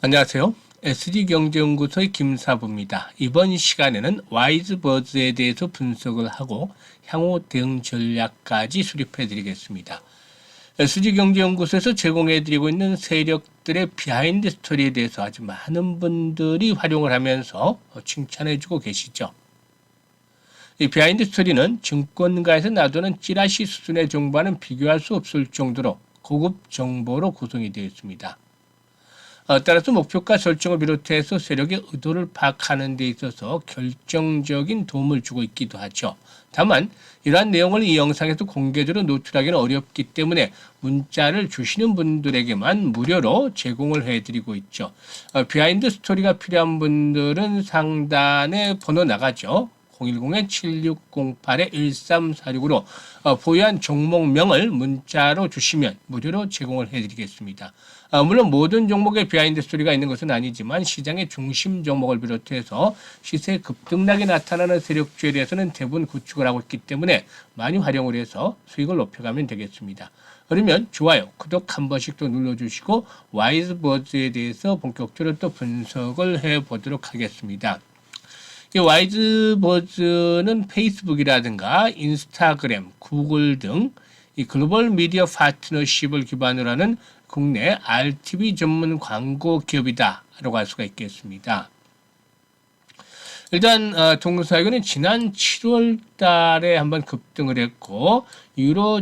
안녕하세요. SD경제연구소의 김사부입니다. 이번 시간에는 와이즈버즈에 대해서 분석을 하고 향후 대응 전략까지 수립해 드리겠습니다. SD경제연구소에서 제공해 드리고 있는 세력들의 비하인드 스토리에 대해서 아주 많은 분들이 활용을 하면서 칭찬해 주고 계시죠. 이 비하인드 스토리는 증권가에서 놔두는 찌라시 수준의 정보와는 비교할 수 없을 정도로 고급 정보로 구성이 되어 있습니다. 어, 따라서 목표가 설정을 비롯해서 세력의 의도를 파악하는 데 있어서 결정적인 도움을 주고 있기도 하죠. 다만 이러한 내용을 이 영상에서 공개적으로 노출하기는 어렵기 때문에 문자를 주시는 분들에게만 무료로 제공을 해드리고 있죠. 어, 비하인드 스토리가 필요한 분들은 상단에 번호 나가죠. 010-7608-1346으로 어, 보유한 종목명을 문자로 주시면 무료로 제공을 해드리겠습니다. 아, 물론 모든 종목에 비하인드 스토리가 있는 것은 아니지만 시장의 중심 종목을 비롯해서 시세 급등락이 나타나는 세력주에 대해서는 대부분 구축을 하고 있기 때문에 많이 활용을 해서 수익을 높여가면 되겠습니다. 그러면 좋아요, 구독 한 번씩 또 눌러주시고 와이즈버즈에 대해서 본격적으로 또 분석을 해보도록 하겠습니다. 이 와이즈 버즈는 페이스북이라든가 인스타그램, 구글 등 이 글로벌 미디어 파트너십을 기반으로 하는 국내 RTV 전문 광고 기업이다라고 할 수가 있겠습니다. 일단 어, 동사이거는 지난 7월 달에 한번 급등을 했고 이후로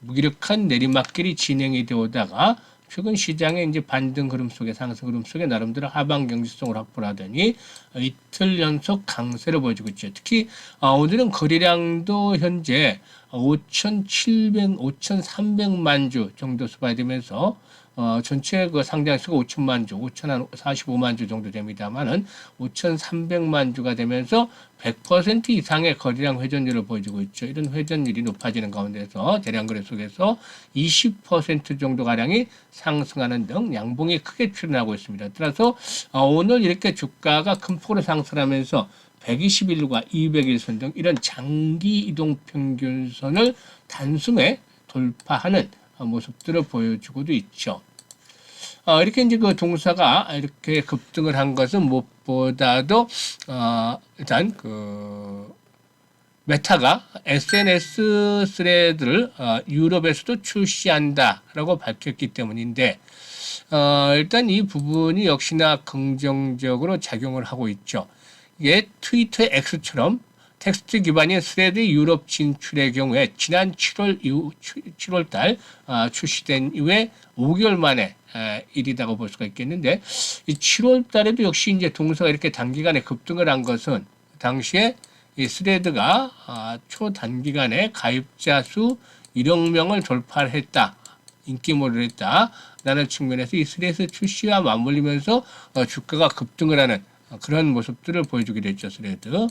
무기력한 내리막길이 진행이 되오다가 최근 시장의 이제 반등 흐름 속에 상승 흐름 속에 나름대로 하방 경지성을 확보를 하더니 이틀 연속 강세를 보여주고 있죠. 특히 어, 오늘은 거래량도 현재 5,700, 5,300만 주 정도 수발되면서 어, 전체 그 상장 수가 5천만 주, 5,045만 주 정도 됩니다만은 5,300만 주가 되면서 100% 이상의 거래량 회전율을 보여주고 있죠. 이런 회전율이 높아지는 가운데서 대량 거래 속에서 20% 정도 가량이 상승하는 등 양봉이 크게 출현하고 있습니다. 따라서 어, 오늘 이렇게 주가가 큰 폭으로 상승하면서 121일과 200일선 등 이런 장기 이동 평균선을 단숨에 돌파하는 모습들을 보여주고도 있죠. 어, 이렇게 이제 그 동사가 이렇게 급등을 한 것은 무엇보다도 어, 일단 그 메타가 SNS 스레드를 어, 유럽에서도 출시한다라고 밝혔기 때문인데 어, 일단 이 부분이 역시나 긍정적으로 작용을 하고 있죠. 이게 트위터 X처럼 텍스트 기반의 스레드 유럽 진출의 경우에 지난 7월 이후 7월 달 아, 출시된 이후에 5개월 만에 아, 일이라고 볼 수가 있겠는데 이 7월 달에도 역시 이제 동사가 이렇게 단기간에 급등을 한 것은 당시에 이 스레드가 아, 초단기간에 가입자 수 1억 명을 돌파를 했다. 인기몰이를 했다. 라는 측면에서 이 스레드 출시와 맞물리면서 어, 주가가 급등을 하는 그런 모습들을 보여주게 됐죠. 스레드.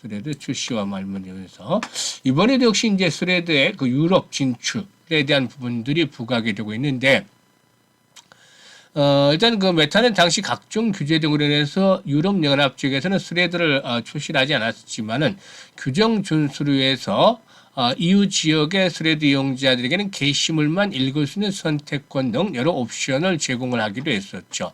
스레드 출시와 말문이면서 이번에도 역시 이제 스레드의 그 유럽 진출에 대한 부분들이 부각이 되고 있는데 어, 일단 그 메타는 당시 각종 규제 등으로 인해서 유럽 연합 측에서는 스레드를 어, 출시하지 않았지만은 규정 준수를 위해서 어, EU 지역의 스레드 이용자들에게는 게시물만 읽을 수 있는 선택권 등 여러 옵션을 제공을 하기도 했었죠.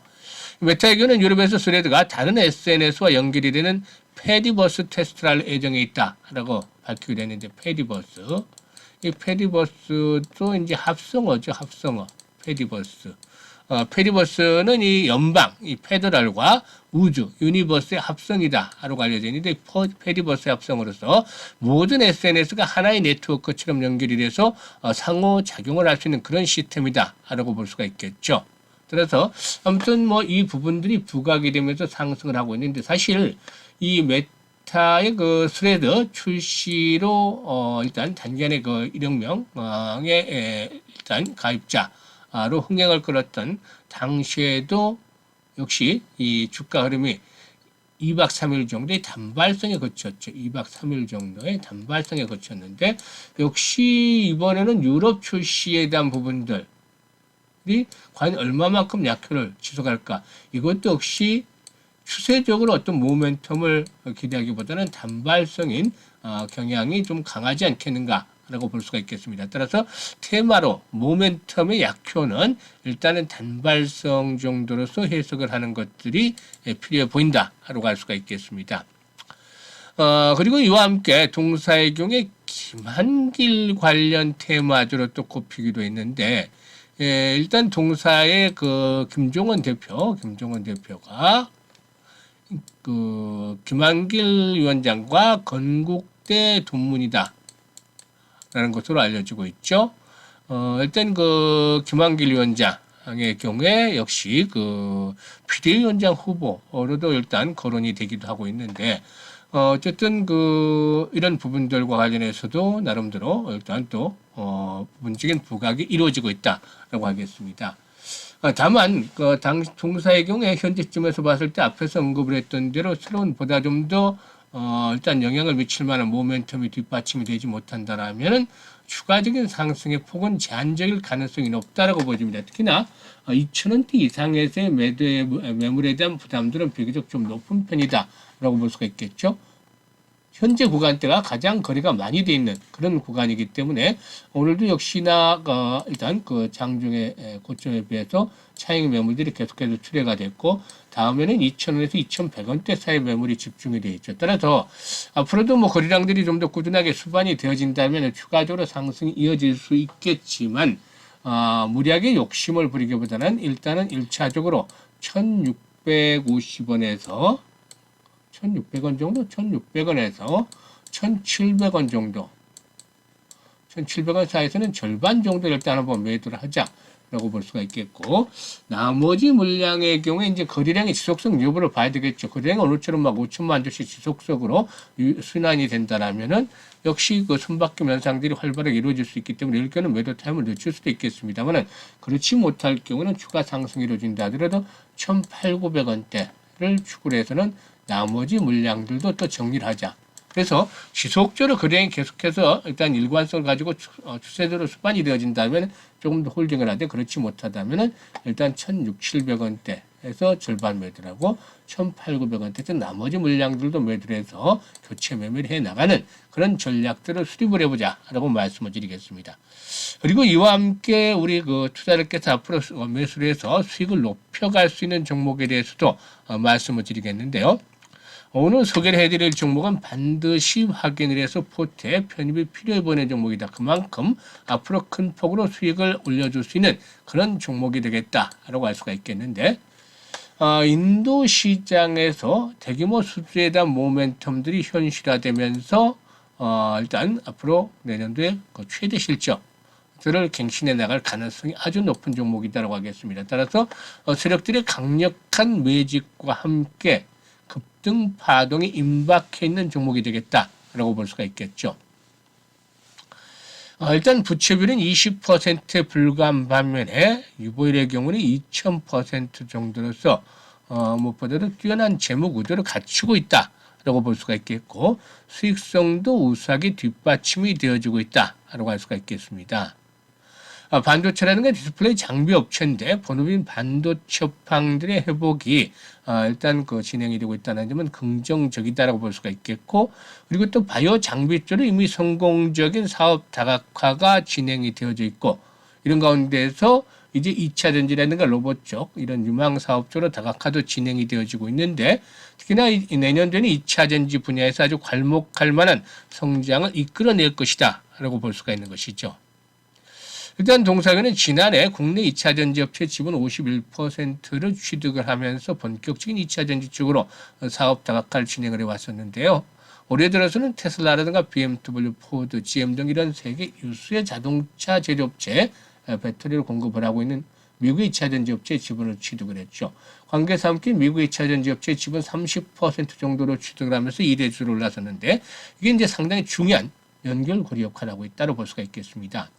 메타에게는 유럽에서 스레드가 다른 SNS와 연결이 되는 페디버스 테스트를 예정에 있다라고 밝히게 되는데 페디버스. 이 페디버스도 이제 합성어죠 합성어. 페디버스 어, 페디버스는 이 연방 이 페더럴과 우주 유니버스의 합성이다라고 알려져 있는데 페디버스의 합성으로서 모든 SNS가 하나의 네트워크처럼 연결이 돼서 어, 상호 작용을 할 수 있는 그런 시스템이다라고 볼 수가 있겠죠. 그래서 아무튼 뭐 이 부분들이 부각이 되면서 상승을 하고 있는데 사실 이 메타의 그 스레드 출시로 어 일단 단기간에 그 1억 명의 일단 가입자 로 흥행을 끌었던 당시에도 역시 이 주가 흐름이 2박 3일 정도의 단발성에 거쳤죠. 2박 3일 정도의 단발성에 거쳤는데 역시 이번에는 유럽 출시에 대한 부분들이 과연 얼마만큼 약효를 지속할까? 이것도 역시 추세적으로 어떤 모멘텀을 기대하기보다는 단발성인 어, 경향이 좀 강하지 않겠는가 라고 볼 수가 있겠습니다. 따라서 테마로 모멘텀의 약효는 일단은 단발성 정도로서 해석을 하는 것들이 예, 필요해 보인다라고 할 수가 있겠습니다. 어, 그리고 이와 함께 동사의 경우에 김한길 관련 테마주로 또 꼽히기도 했는데, 예, 일단 동사의 그 김종원 대표, 김종원 대표가 그 김한길 위원장과 건국대 동문이다. 라는 것으로 알려지고 있죠. 어, 일단 그 김한길 위원장의 경우에 역시 그 비대위원장 후보로도 일단 거론이 되기도 하고 있는데, 어, 어쨌든 그 이런 부분들과 관련해서도 나름대로 일단 또 어, 부분적인 부각이 이루어지고 있다라고 하겠습니다. 어, 다만 그 당 동사의 경우에 현재쯤에서 봤을 때 앞에서 언급을 했던 대로 새로운 보다 좀더 어, 일단 영향을 미칠 만한 모멘텀이 뒷받침이 되지 못한다라면은 추가적인 상승의 폭은 제한적일 가능성이 높다라고 보여집니다. 특히나 2천원대 이상에서의 매도의 매물에 대한 부담들은 비교적 좀 높은 편이다라고 볼 수가 있겠죠. 현재 구간대가 가장 거리가 많이 돼 있는 그런 구간이기 때문에 오늘도 역시나 어, 일단 그 장중의 에, 고점에 비해서 차익 매물들이 계속해서 출회가 됐고 다음에는 2,000원에서 2,100원대 사이 매물이 집중이 되어 있죠. 따라서 앞으로도 뭐 거래량들이 좀 더 꾸준하게 수반이 되어진다면 추가적으로 상승이 이어질 수 있겠지만 어, 무리하게 욕심을 부리기보다는 일단은 1차적으로 1,650원에서 1,600원 정도, 1,600원에서 1,700원 정도, 1,700원 사이에서는 절반 정도 일단 한번 매도를 하자 라고 볼 수가 있겠고, 나머지 물량의 경우에 이제 거래량의 지속성 여부를 봐야 되겠죠. 거래량이 오늘처럼 막 5천만 주씩 지속적으로 유- 순환이 된다라면은 역시 그 손바뀜 현상들이 활발하게 이루어질 수 있기 때문에 경우는 매도 타임을 늦출 수도 있겠습니다만은 그렇지 못할 경우는 추가 상승이 이루어진다 하더라도 1,800원대를 추구를 해서는 나머지 물량들도 또 정리를 하자. 그래서 지속적으로 거래량이 계속해서 일단 일관성을 가지고 추- 어, 추세대로 수반이 되어진다면 조금 더 홀딩을 하되 그렇지 못하다면은 일단 1,600~700원대에서 절반 매도를 하고 1,800~900원대에서 나머지 물량들도 매도를 해서 교체 매매를 해 나가는 그런 전략들을 수립을 해보자라고 말씀을 드리겠습니다. 그리고 이와 함께 우리 그 투자를 깨서 앞으로 매수를 해서 수익을 높여갈 수 있는 종목에 대해서도 어, 말씀을 드리겠는데요. 오늘 소개를 해드릴 종목은 반드시 확인을 해서 포트에 편입이 필요해 보이는 종목이다. 그만큼 앞으로 큰 폭으로 수익을 올려줄 수 있는 그런 종목이 되겠다라고 할 수가 있겠는데, 어, 인도 시장에서 대규모 수주에 대한 모멘텀들이 현실화되면서 어, 일단 앞으로 내년도에 그 최대 실적 들을 갱신해 나갈 가능성이 아주 높은 종목이다라고 하겠습니다. 따라서 어, 세력들의 강력한 매집과 함께 급등 파동이 임박해 있는 종목이 되겠다라고 볼 수가 있겠죠. 어, 일단 부채비율은 20%에 불과한 반면에 유보율의 경우는 2000% 정도로서 어, 무엇보다도 뛰어난 재무 구조를 갖추고 있다라고 볼 수가 있겠고 수익성도 우수하게 뒷받침이 되어지고 있다라고 할 수가 있겠습니다. 아, 반도체라는 게 디스플레이 장비 업체인데 본업인 반도체 업황들의 회복이 아, 일단 그 진행이 되고 있다는 점은 긍정적이다라고 볼 수가 있겠고 그리고 또 바이오 장비 쪽으로 이미 성공적인 사업 다각화가 진행이 되어져 있고 이런 가운데에서 이제 2차 전지라든가 로봇 쪽 이런 유망 사업 쪽으로 다각화도 진행이 되어지고 있는데 특히나 내년도에는 2차 전지 분야에서 아주 괄목할 만한 성장을 이끌어낼 것이다 라고 볼 수가 있는 것이죠. 일단 동사회는 지난해 국내 2차 전지 업체 지분 51%를 취득을 하면서 본격적인 2차 전지 쪽으로 사업 다각화를 진행을 해왔었는데요. 올해 들어서는 테슬라라든가 BMW, 포드, GM 등 이런 세계 유수의 자동차 제조업체 배터리를 공급을 하고 있는 미국 2차 전지 업체 지분을 취득을 했죠. 관계사 함께 미국 2차 전지 업체 지분 30% 정도로 취득을 하면서 1위주로 올라섰는데 이게 이제 상당히 중요한 연결고리 역할을 하고 있다고 볼 수가 있겠습니다.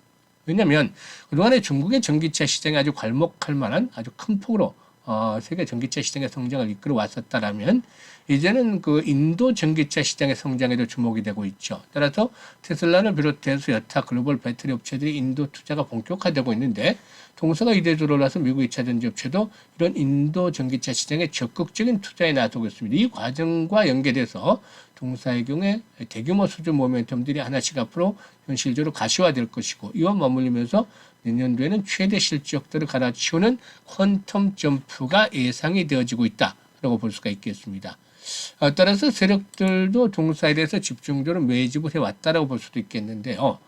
왜냐하면 그동안에 중국의 전기차 시장이 아주 괄목할 만한 아주 큰 폭으로 어, 세계 전기차 시장의 성장을 이끌어 왔었다라면 이제는 그 인도 전기차 시장의 성장에도 주목이 되고 있죠. 따라서 테슬라를 비롯해서 여타 글로벌 배터리 업체들이 인도 투자가 본격화되고 있는데 동사가 이대주로 올라서 미국 2차 전지 업체도 이런 인도 전기차 시장에 적극적인 투자에 나서고 있습니다. 이 과정과 연계돼서 동사의 경우에 대규모 수준 모멘텀들이 하나씩 앞으로 현실적으로 가시화될 것이고 이와 맞물리면서 내년도에는 최대 실적들을 갈아치우는 퀀텀 점프가 예상이 되어지고 있다라고 볼 수가 있겠습니다. 어, 따라서 세력들도 동사에 대해서 집중적으로 매집을 해왔다라고 볼 수도 있겠는데요.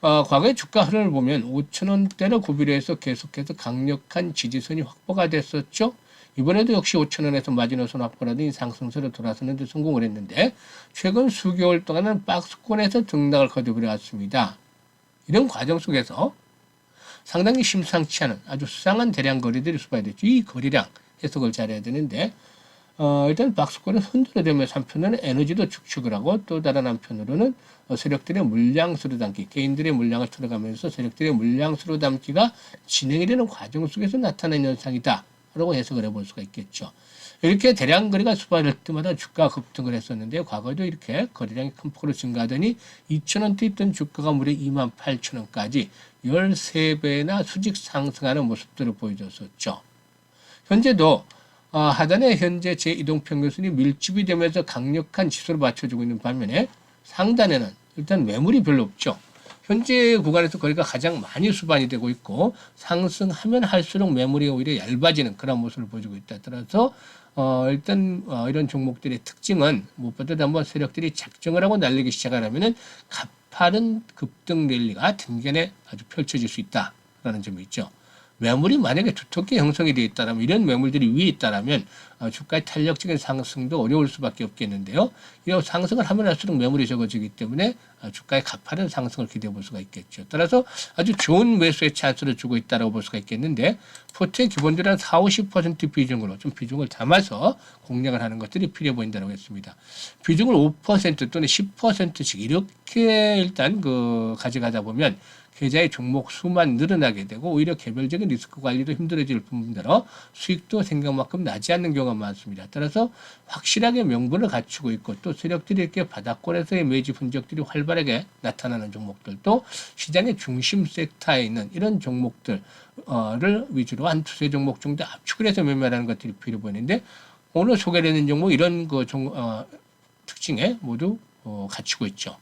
어, 과거의 주가 흐름을 보면 5천원대를 구비로 해서 계속해서 강력한 지지선이 확보가 됐었죠. 이번에도 역시 5천원에서 마지노선 확보라든지 상승세로 돌아서는 데 성공을 했는데 최근 수개월 동안은 박스권에서 등락을 거듭해 왔습니다. 이런 과정 속에서 상당히 심상치 않은 아주 수상한 대량 거래들이 수반됐죠. 이 거래량 해석을 잘해야 되는데 어, 일단 박스권은 흔들어 대면서 한편으로는 에너지도 축축을 하고 또 다른 한편으로는 어, 세력들의 물량 수로 담기, 개인들의 물량을 틀어가면서 세력들의 물량 수로 담기가 진행이 되는 과정 속에서 나타난 현상이다. 라고 해석을 해볼 수가 있겠죠. 이렇게 대량 거래가 수반될 때마다 주가가 급등을 했었는데 과거에도 이렇게 거래량이 큰 폭으로 증가하더니 2천원대 있던 주가가 무려 2만 8천원까지 13배나 수직 상승하는 모습들을 보여줬었죠. 현재도 어, 하단에 현재 제2동평균선이 밀집이 되면서 강력한 지수를 맞춰주고 있는 반면에 상단에는 일단 매물이 별로 없죠. 현재 구간에서 거리가 가장 많이 수반이 되고 있고 상승하면 할수록 매물이 오히려 얇아지는 그런 모습을 보여주고 있다. 따라서 어, 일단 어, 이런 종목들의 특징은 무엇보다도 한번 세력들이 작정을 하고 날리기 시작하려면은 가 파른 급등 랠리가 등간에 아주 펼쳐질 수 있다라는 점이 있죠. 매물이 만약에 두텁게 형성이 되어 있다면 이런 매물들이 위에 있다면 어, 주가의 탄력적인 상승도 어려울 수밖에 없겠는데요. 이런 상승을 하면 할수록 매물이 적어지기 때문에 어, 주가의 가파른 상승을 기대해 볼 수가 있겠죠. 따라서 아주 좋은 매수의 찬스를 주고 있다고 볼 수가 있겠는데 포트의 기본적으로 한 4, 50% 비중으로 좀 비중을 담아서 공략을 하는 것들이 필요해 보인다고 했습니다. 비중을 5% 또는 10%씩 이렇게 일단 그 가져가다 보면 계좌의 종목 수만 늘어나게 되고 오히려 개별적인 리스크 관리도 힘들어질 뿐더러 수익도 생각만큼 나지 않는 경우가 많습니다. 따라서 확실하게 명분을 갖추고 있고 또 세력들이 이렇게 바닥권에서의 매집 흔적들이 활발하게 나타나는 종목들도 시장의 중심 섹터에 있는 이런 종목들을 위주로 한 두세 종목 정도 압축을 해서 매매하는 것들이 필요 보이는데 오늘 소개되는 종목 이런 그 종, 어, 특징에 모두 어, 갖추고 있죠.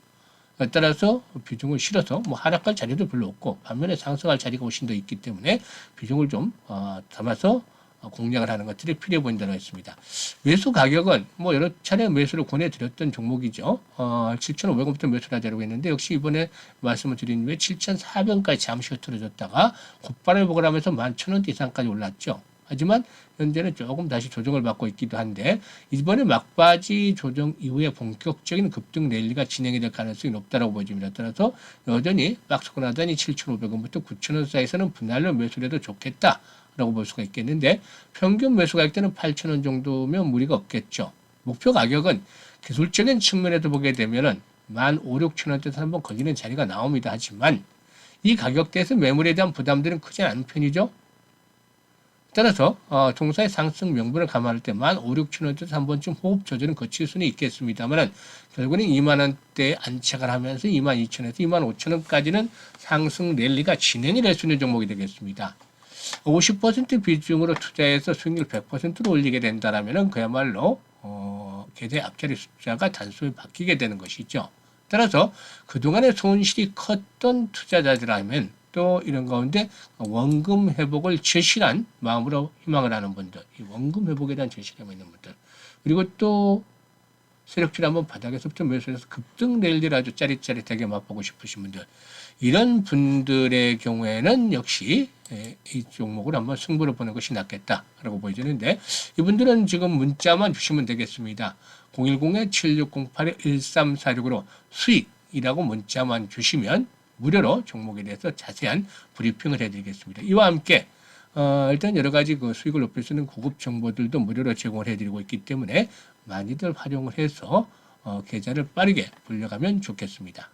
따라서 비중을 실어서 뭐 하락할 자리도 별로 없고 반면에 상승할 자리가 훨씬 더 있기 때문에 비중을 좀 어, 담아서 공략을 하는 것들이 필요해 보인다고 했습니다. 매수 가격은 뭐 여러 차례 매수를 권해드렸던 종목이죠. 어, 7,500원부터 매수를 하자고 했는데 역시 이번에 말씀을 드린 후에 7,400원까지 잠시 흐트러졌다가 곧바로 복을 하면서 11,000원 이상까지 올랐죠. 하지만 현재는 조금 다시 조정을 받고 있기도 한데 이번에 막바지 조정 이후에 본격적인 급등 랠리가 진행이 될 가능성이 높다고 보여집니다. 따라서 여전히 박스권 하단이 7,500원부터 9,000원 사이에서는 분할로 매수를 해도 좋겠다. 라고 볼 수가 있겠는데 평균 매수 가격대는 8,000원 정도면 무리가 없겠죠. 목표 가격은 기술적인 측면에서 보게 되면은 만 5, 6천 원대에서 한번 걸리는 자리가 나옵니다. 하지만 이 가격대에서 매물에 대한 부담들은 크지 않은 편이죠. 따라서 어, 종사의 상승 명분을 감안할 때만 5, 6천 원대에서 한 번쯤 호흡 조절은 거칠 수는 있겠습니다만 결국은 2만 원대에 안착을 하면서 2만 2천 원에서 2만 5천 원까지는 상승 랠리가 진행이 될 수 있는 종목이 되겠습니다. 50% 비중으로 투자해서 수익률 100%로 올리게 된다라면 그야말로 어, 계좌 앞자리 숫자가 단순히 바뀌게 되는 것이죠. 따라서 그동안의 손실이 컸던 투자자들이라면 또 이런 가운데 원금 회복을 절실한 마음으로 희망을 하는 분들, 이 원금 회복에 대한 절실함이 있는 분들, 그리고 또 세력질 한번 바닥에서부터 매수해서 급등 내일 아주 짜릿짜릿하게 맛보고 싶으신 분들, 이런 분들의 경우에는 역시 예, 이 종목을 한번 승부를 보는 것이 낫겠다라고 보여지는데 이분들은 지금 문자만 주시면 되겠습니다. 010-7608-1346으로 수익이라고 문자만 주시면 무료로 종목에 대해서 자세한 브리핑을 해드리겠습니다. 이와 함께 어, 일단 여러 가지 그 수익을 높일 수 있는 고급 정보들도 무료로 제공을 해드리고 있기 때문에 많이들 활용을 해서 어, 계좌를 빠르게 불려가면 좋겠습니다.